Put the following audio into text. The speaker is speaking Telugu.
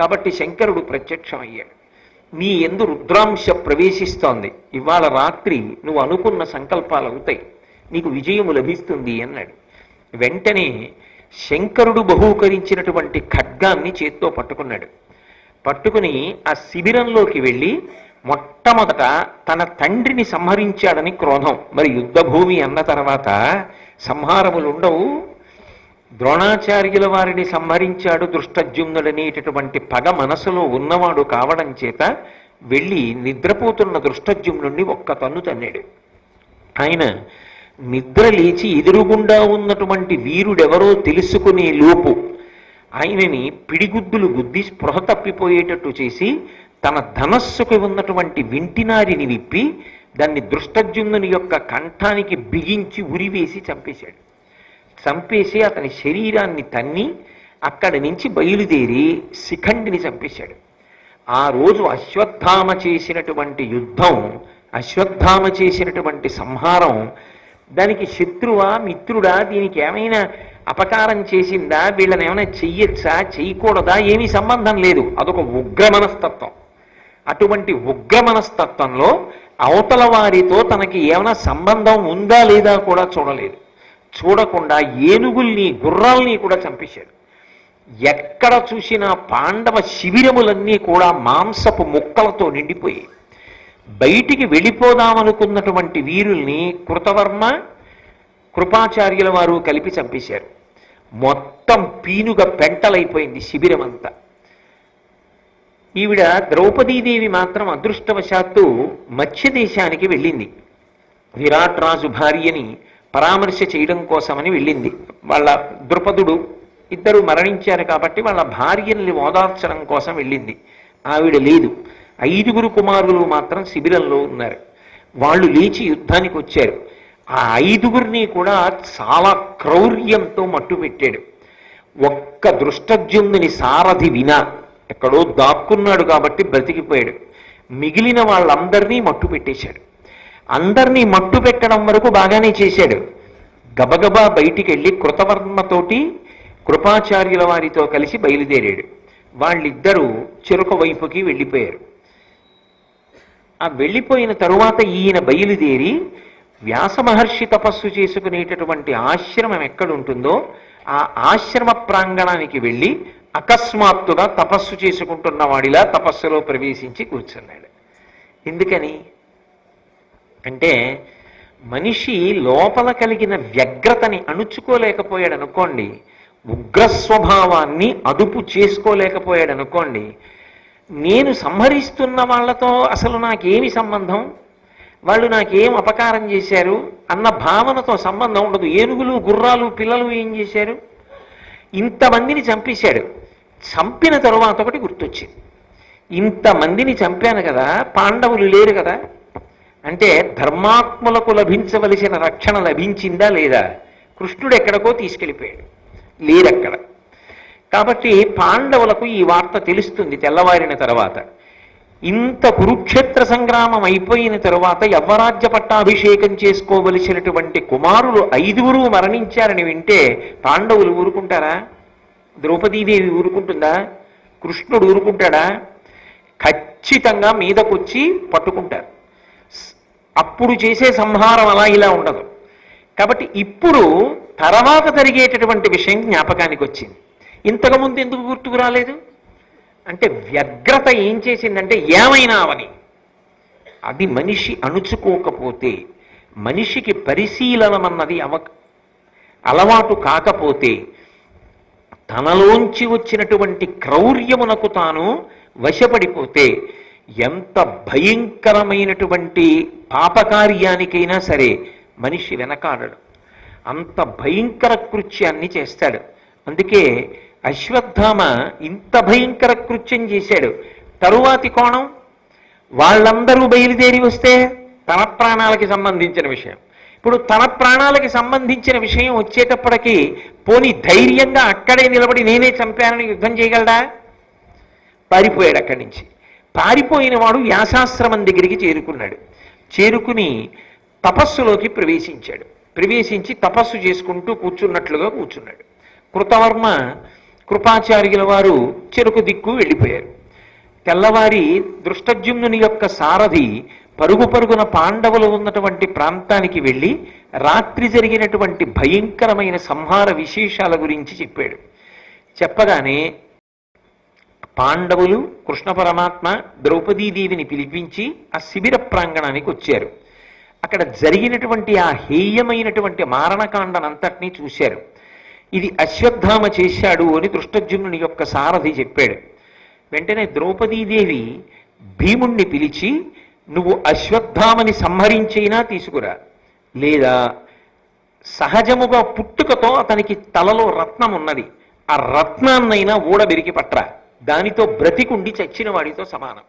కాబట్టి శంకరుడు ప్రత్యక్షం అయ్యాడు నీ ఎందు రుద్రాంశ ప్రవేశిస్తోంది. ఇవాళ రాత్రి నువ్వు అనుకున్న సంకల్పాలు అవుతాయి. నీకు విజయము లభిస్తుంది అన్నాడు. వెంటనే శంకరుడు బహూకరించినటువంటి ఖడ్గాన్ని చేత్తో పట్టుకున్నాడు. పట్టుకుని ఆ శిబిరంలోకి వెళ్ళి మొట్టమొదట తన తండ్రిని సంహరించాడని క్రోధం. మరి యుద్ధభూమి అన్న తర్వాత సంహారములు ఉండవు ద్రోణాచార్యుల వారిని సంహరించాడు దృష్టజ్యుమ్నుడనేటటువంటి పగ మనసులో ఉన్నవాడు కావడం చేత వెళ్ళి నిద్రపోతున్న దృష్టజ్యుమ్నుడిని ఒక్క తన్ను తన్నాడు. ఆయన నిద్ర లేచి ఎదురుగుండా ఉన్నటువంటి వీరుడెవరో తెలుసుకునే లోపు ఆయనని పిడిగుద్దులు గుద్ది స్పృహ తప్పిపోయేటట్టు చేసి తన ధనస్సుకి ఉన్నటువంటి వింటినారిని విప్పి దాన్ని దృష్టజ్యుమ్నుని యొక్క కంఠానికి బిగించి ఉరివేసి చంపేశాడు. చంపేసి అతని శరీరాన్ని తన్ని అక్కడి నుంచి బయలుదేరి శిఖండిని చంపేశాడు. ఆ రోజు అశ్వత్థామ చేసినటువంటి యుద్ధం అశ్వత్థామ చేసినటువంటి సంహారం దానికి శత్రువా మిత్రుడా దీనికి ఏమైనా అపకారం చేసిందా వీళ్ళని ఏమైనా చెయ్యొచ్చా చేయకూడదా ఏమీ సంబంధం లేదు. అదొక ఉగ్ర మనస్తత్వం. అటువంటి ఉగ్ర మనస్తత్వంలో అవతల వారితో తనకి ఏమైనా సంబంధం ఉందా లేదా కూడా చూడలేదు. చూడకుండా ఏనుగుల్ని గుర్రాల్ని కూడా చంపేశాడు. ఎక్కడ చూసినా పాండవ శిబిరములన్నీ కూడా మాంసపు ముక్కలతో నిండిపోయి బయటికి వెళ్ళిపోదామనుకున్నటువంటి వీరుల్ని కృతవర్మ కృపాచార్యుల వారు కలిపి చంపేశారు. మొత్తం పీనుగ పెంటలైపోయింది శిబిరం అంతా ఈవిడ ద్రౌపదీదేవి మాత్రం అదృష్టవశాత్తు మత్స్య దేశానికి వెళ్ళింది. విరాట్ రాజు భార్యని పరామర్శ చేయడం కోసమని వెళ్ళింది. వాళ్ళ ద్రుపదుడు ఇద్దరు మరణించారు కాబట్టి వాళ్ళ భార్యల్ని ఓదార్చడం కోసం వెళ్ళింది. ఆవిడ లేదు. ఐదుగురు కుమారులు మాత్రం శిబిరంలో ఉన్నారు. వాళ్ళు లేచి యుద్ధానికి వచ్చారు. ఆ ఐదుగురిని కూడా చాలా క్రౌర్యంతో మట్టుపెట్టాడు ఒక్క దృష్టజ్యుమ్ని సారథి వినా ఎక్కడో దాక్కున్నాడు కాబట్టి బ్రతికిపోయాడు. మిగిలిన వాళ్ళందరినీ మట్టు పెట్టేశాడు. అందరినీ మట్టు పెట్టడం వరకు బాగానే చేశాడు. గబగబా బయటికి వెళ్ళి కృతవర్మతోటి కృపాచార్యుల వారితో కలిసి బయలుదేరాడు. వాళ్ళిద్దరూ చెరుక వైపుకి వెళ్ళిపోయారు. ఆ వెళ్ళిపోయిన తరువాత ఈయన బయలుదేరి వ్యాస మహర్షి తపస్సు చేసుకునేటటువంటి ఆశ్రమం ఎక్కడుంటుందో ఆ ఆశ్రమ ప్రాంగణానికి వెళ్ళి అకస్మాత్తుగా తపస్సు చేసుకుంటున్న వాడిలా తపస్సులో ప్రవేశించి కూర్చున్నాడు. ఎందుకని? అంటే మనిషి లోపల కలిగిన వ్యగ్రతని అణుచుకోలేకపోయాడు అనుకోండి ఉగ్ర స్వభావాన్ని అదుపు చేసుకోలేకపోయాడు అనుకోండి నేను సంహరిస్తున్న వాళ్ళతో అసలు నాకేమి సంబంధం? వాళ్ళు నాకేం అపకారం చేశారు? అన్న భావనతో సంబంధం ఉండదు. ఏనుగులు గుర్రాలు పిల్లలు ఏం చేశారు? ఇంతమందిని చంపేశాడు. చంపిన తరువాత ఒకటి గుర్తొచ్చింది. ఇంతమందిని చంపాను కదా పాండవులు లేరు కదా అంటే ధర్మాత్ములకు లభించవలసిన రక్షణ లభించిందా లేదా? కృష్ణుడు ఎక్కడికో తీసుకెళ్ళిపోయాడు. లేరక్కడ కాబట్టి పాండవులకు ఈ వార్త తెలుస్తుంది తెల్లవారిన తర్వాత. ఇంత కురుక్షేత్ర సంగ్రామం అయిపోయిన తరువాత యవ్వరాజ్య పట్టాభిషేకం చేసుకోవలసినటువంటి కుమారులు ఐదుగురు మరణించారని వింటే పాండవులు ఊరుకుంటారా? ద్రౌపదీదేవి ఊరుకుంటుందా? కృష్ణుడు ఊరుకుంటాడా? ఖచ్చితంగా మీదకొచ్చి పట్టుకుంటారు. అప్పుడు చేసే సంహారం అలా ఇలా ఉండదు. కాబట్టి ఇప్పుడు తర్వాత జరిగేటటువంటి విషయం జ్ఞాపకానికి వచ్చింది. ఇంతకుముందు ఎందుకు గుర్తుకు రాలేదు? అంటే వ్యగ్రత ఏం చేసిందంటే ఏమైనా అవని. అది మనిషి అణుచుకోకపోతే మనిషికి పరిశీలనమన్నది అవ అలవాటు కాకపోతే తనలోంచి వచ్చినటువంటి క్రౌర్యమునకు తాను వశపడిపోతే ఎంత భయంకరమైనటువంటి పాపకార్యానికైనా సరే మనిషి వెనకాడడు. అంత భయంకర కృత్యాన్ని చేస్తాడు. అందుకే అశ్వత్థామ ఇంత భయంకర కృత్యం చేశాడు. తరువాతి కోణం వాళ్ళందరూ బయలుదేరి వస్తే తన ప్రాణాలకి సంబంధించిన విషయం. ఇప్పుడు తన ప్రాణాలకి సంబంధించిన విషయం వచ్చేటప్పటికి పోని ధైర్యంగా అక్కడే నిలబడి నేనే చంపానని యుద్ధం చేయగలడా? పారిపోయాడు అక్కడి నుంచి. పారిపోయిన వాడు వ్యాసాశ్రమం దగ్గరికి చేరుకున్నాడు. చేరుకుని తపస్సులోకి ప్రవేశించాడు. ప్రవేశించి తపస్సు చేసుకుంటూ కూర్చున్నట్లుగా కూర్చున్నాడు. కృతవర్మ కృపాచార్యుల వారు చెరుకు దిక్కు వెళ్ళిపోయారు. తెల్లవారి దృష్టజ్యుమ్నుని యొక్క సారథి పరుగు పరుగున పాండవులు ఉన్నటువంటి ప్రాంతానికి వెళ్ళి రాత్రి జరిగినటువంటి భయంకరమైన సంహార విశేషాల గురించి చెప్పాడు. చెప్పగానే పాండవులు కృష్ణ పరమాత్మ ద్రౌపదీదేవిని పిలిపించి ఆ శిబిర ప్రాంగణానికి వచ్చారు. అక్కడ జరిగినటువంటి ఆ హేయమైనటువంటి మారణకాండనంతటినీ చూశారు. ఇది అశ్వత్థామ చేశాడు అని దృష్టజ్యుమ్నుని యొక్క సారథి చెప్పాడు. వెంటనే ద్రౌపదీదేవి భీముణ్ణి పిలిచి నువ్వు అశ్వత్థామని సంహరించైనా తీసుకురా. లేదా సహజముగా పుట్టుకతో అతనికి తలలో రత్నం ఉన్నది ఆ రత్నాన్నైనా ఊడబెరికి పట్రా. దానితో బ్రతికుండి చచ్చిన వాడితో సమానం.